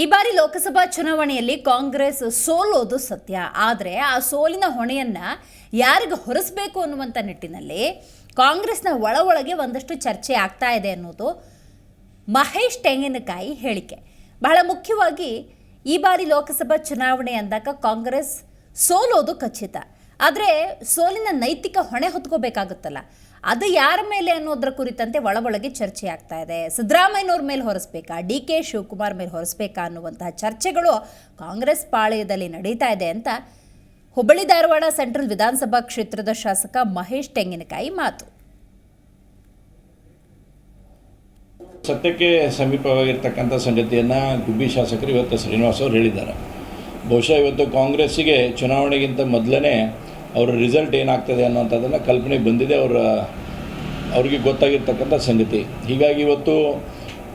ಈ ಬಾರಿ ಲೋಕಸಭಾ ಚುನಾವಣೆಯಲ್ಲಿ ಕಾಂಗ್ರೆಸ್ ಸೋಲೋದು ಸತ್ಯ. ಆದರೆ ಆ ಸೋಲಿನ ಹೊಣೆಯನ್ನ ಯಾರಿಗೆ ಹೊರಿಸಬೇಕು ಅನ್ನುವಂಥ ನಿಟ್ಟಿನಲ್ಲಿ ಕಾಂಗ್ರೆಸ್ನ ಒಳ ಒಳಗೆ ಒಂದಷ್ಟು ಚರ್ಚೆ ಆಗ್ತಾ ಇದೆ ಅನ್ನೋದು ಮಹೇಶ್ ತೆಂಗಿನಕಾಯಿ ಹೇಳಿಕೆ. ಬಹಳ ಮುಖ್ಯವಾಗಿ ಈ ಬಾರಿ ಲೋಕಸಭಾ ಚುನಾವಣೆ ಅಂದಾಗ ಕಾಂಗ್ರೆಸ್ ಸೋಲೋದು ಖಚಿತ. ಆದರೆ ಸೋಲಿನ ನೈತಿಕ ಹೊಣೆ ಹೊತ್ಕೋಬೇಕಾಗುತ್ತಲ್ಲ. ಅದು ಯಾರ ಮೇಲೆ ಅನ್ನೋದ್ರ ಕುರಿತಂತೆ ಒಳ ಒಳಗೆ ಚರ್ಚೆ ಆಗ್ತಾ ಇದೆ. ಸಿದ್ದರಾಮಯ್ಯನವ್ರ ಮೇಲೆ ಹೊರಿಸ್ಬೇಕಾ? ಡಿ ಕೆ ಶಿವಕುಮಾರ್ ಮೇಲೆ ಹೊರಿಸ್ಬೇಕಾ ಅನ್ನುವಂತಹ ಚರ್ಚೆಗಳು ಕಾಂಗ್ರೆಸ್ ಪಾಳೆಯದಲ್ಲಿ ನಡೀತಾ ಇದೆ ಅಂತ ಹುಬ್ಬಳ್ಳಿ ಧಾರವಾಡ ಸೆಂಟ್ರಲ್ ವಿಧಾನಸಭಾ ಕ್ಷೇತ್ರದ ಶಾಸಕ ಮಹೇಶ್ ತೆಂಗಿನಕಾಯಿ ಮಾತು. ಸತ್ಯಕ್ಕೆ ಸಮೀಪವಾಗಿರ್ತಕ್ಕಂಥ ಸಂಗತಿಯನ್ನು ಗುಬ್ಬಿ ಶಾಸಕರು ಇವತ್ತು ಶ್ರೀನಿವಾಸ್ ಅವರು ಹೇಳಿದ್ದಾರೆ. ಬಹುಶಃ ಇವತ್ತು ಕಾಂಗ್ರೆಸ್ಸಿಗೆ ಚುನಾವಣೆಗಿಂತ ಮೊದಲೇ ಅವರ ರಿಸಲ್ಟ್ ಏನಾಗ್ತದೆ ಅನ್ನೋಂಥದ್ದನ್ನು ಕಲ್ಪನೆ ಬಂದಿದೆ, ಅವರ, ಅವ್ರಿಗೆ ಗೊತ್ತಾಗಿರ್ತಕ್ಕಂಥ ಸಂಗತಿ. ಹೀಗಾಗಿ ಇವತ್ತು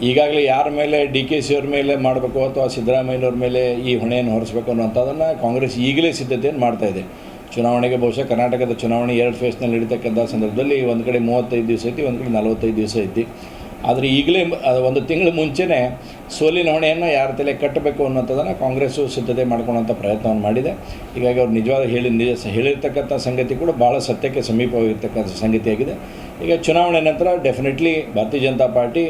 ಈಗಾಗಲೇ ಯಾರ ಮೇಲೆ, ಡಿ ಕೆ ಸಿ ಅವ್ರ ಮೇಲೆ ಮಾಡಬೇಕು ಅಥವಾ ಸಿದ್ದರಾಮಯ್ಯನವ್ರ ಮೇಲೆ ಈ ಹೊಣೆಯನ್ನು ಹೊರಿಸಬೇಕು ಅನ್ನೋಂಥದ್ದನ್ನು ಕಾಂಗ್ರೆಸ್ ಈಗಲೇ ಸಿದ್ಧತೆಯನ್ನು ಇದೆ. ಚುನಾವಣೆಗೆ ಬಹುಶಃ ಕರ್ನಾಟಕದ ಚುನಾವಣೆ ಎರಡು ಫೇಸ್ನಲ್ಲಿ ನಡೀತಕ್ಕಂಥ ಸಂದರ್ಭದಲ್ಲಿ ಒಂದು ಕಡೆ ಮೂವತ್ತೈದು ದಿವಸ ಐತಿ, ಒಂದು ಕಡೆ ನಲವತ್ತೈದು ದಿವಸ ಐತಿ. ಆದರೆ ಈಗಲೇ ಒಂದು ತಿಂಗಳ ಮುಂಚೆನೇ ಸೋಲಿನ ಹೊಣೆಯನ್ನು ಯಾರ ತಲೆ ಕಟ್ಟಬೇಕು ಅನ್ನೋಂಥದ್ದನ್ನು ಕಾಂಗ್ರೆಸ್ಸು ಸಿದ್ಧತೆ ಮಾಡ್ಕೊಳ್ಳೋಂಥ ಪ್ರಯತ್ನವನ್ನು ಮಾಡಿದೆ. ಹೀಗಾಗಿ ಅವ್ರು ನಿಜವಾದ ಹೇಳಿ, ನಿಜ ಹೇಳಿರ್ತಕ್ಕಂಥ ಸಂಗತಿ ಕೂಡ ಭಾಳ ಸತ್ಯಕ್ಕೆ ಸಮೀಪವಾಗಿರ್ತಕ್ಕಂಥ ಸಂಗತಿಯಾಗಿದೆ ಈಗ ಚುನಾವಣೆ ನಂತರ ಡೆಫಿನೆಟ್ಲಿ ಭಾರತೀಯ ಜನತಾ ಪಾರ್ಟಿ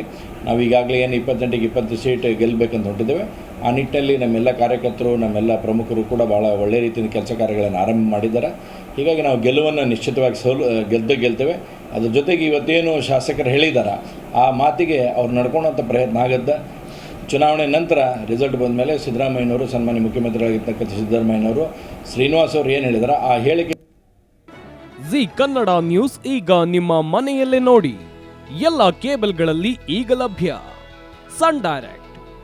ನಾವು ಈಗಾಗಲೇ ಏನು ಇಪ್ಪತ್ತೆಂಟಿಗೆ ಇಪ್ಪತ್ತು ಸೀಟ್ ಗೆಲ್ಲಬೇಕಂತ ಹೊಂಟಿದ್ದೇವೆ. ಆ ನಿಟ್ಟಿನಲ್ಲಿ ನಮ್ಮೆಲ್ಲ ಕಾರ್ಯಕರ್ತರು, ನಮ್ಮೆಲ್ಲ ಪ್ರಮುಖರು ಕೂಡ ಭಾಳ ಒಳ್ಳೆ ರೀತಿಯಿಂದ ಕೆಲಸ ಕಾರ್ಯಗಳನ್ನು ಆರಂಭ ಮಾಡಿದ್ದಾರೆ. ಹೀಗಾಗಿ ನಾವು ಗೆಲುವನ್ನು ನಿಶ್ಚಿತವಾಗಿ ಸೋಲು ಗೆದ್ದೇ ಗೆಲ್ತೇವೆ. ಅದ್ರ ಜೊತೆಗೆ ಇವತ್ತೇನು ಶಾಸಕರು ಹೇಳಿದ್ದಾರೆ ಆ ಮಾತಿಗೆ ಅವ್ರು ನಡ್ಕೊಳ್ಳೋಂಥ ಪ್ರಯತ್ನ ಆಗತ್ತೆ. ಚುನಾವಣೆ ನಂತರ ರಿಸಲ್ಟ್ ಬಂದ ಮೇಲೆ ಸಿದ್ದರಾಮಯ್ಯನವರು, ಸನ್ಮಾನ್ಯ ಮುಖ್ಯಮಂತ್ರಿಗಳಾಗಿರ್ತಕ್ಕಂಥ ಸಿದ್ದರಾಮಯ್ಯನವರು, ಶ್ರೀನಿವಾಸ್ ಅವರು ಏನು ಹೇಳಿದಾರೆ, ಆ ಹೇಳಿಕೆ ಜಿ ಕನ್ನಡ ನ್ಯೂಸ್ ಈಗ ನಿಮ್ಮ ಮನೆಯಲ್ಲೇ ನೋಡಿ. ಎಲ್ಲ ಕೇಬಲ್ಗಳಲ್ಲಿ ಈಗ ಲಭ್ಯ. Sun direct.